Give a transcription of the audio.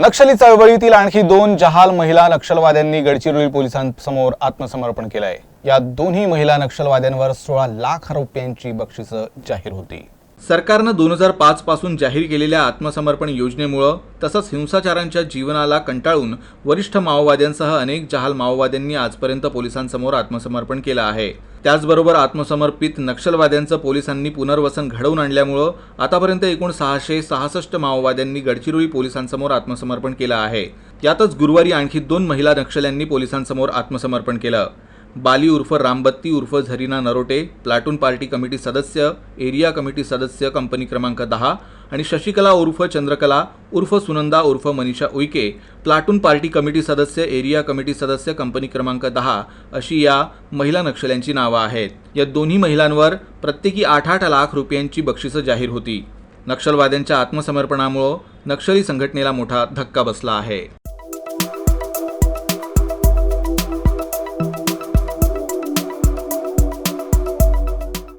नक्षली चळवळीतील आणखी दोन जहाल महिला नक्षलवाद्यांनी गडचिरोली पोलिसांसमोर आत्मसमर्पण केलं आहे या दोन्ही महिला नक्षलवाद्यांवर सोळा लाख रुपयांची बक्षिसं जाहीर होती. सरकारनं दोन हजार पाचपासून जाहीर केलेल्या आत्मसमर्पण योजनेमुळं तसंच हिंसाचारांच्या जीवनाला कंटाळून वरिष्ठ माओवाद्यांसह अनेक जहाल माओवाद्यांनी आजपर्यंत पोलिसांसमोर आत्मसमर्पण केलं आहे. त्याचबरोबर आत्मसमर्पित नक्षलवाद्यांचं पोलिसांनी पुनर्वसन घडवून आणल्यामुळं आतापर्यंत एकूण सहाशे सहासष्ट माओवाद्यांनी गडचिरोली पोलिसांसमोर आत्मसमर्पण केलं आहे. यातच गुरुवारी आणखी दोन महिला नक्षल्यांनी पोलिसांसमोर आत्मसमर्पण केलं. बाली उर्फ रामबत्ती उर्फ Zarina Narote platoon party committee सदस्य एरिया कमिटी सदस्य कंपनी क्रमांक दहा आणि शशिकला उर्फ चंद्रकला उर्फ सुनंदा उर्फ Manisha Uike platoon party committee सदस्य एरिया कमिटी सदस्य कंपनी क्रमांक दहा अशी या महिला नक्षल्यांची नावं आहेत. या दोन्ही महिलांवर प्रत्येकी आठ आठ लाख रुपयांची बक्षिसं जाहीर होती. नक्षलवाद्यांच्या आत्मसमर्पणामुळं नक्षली संघटनेला मोठा धक्का बसला आहे.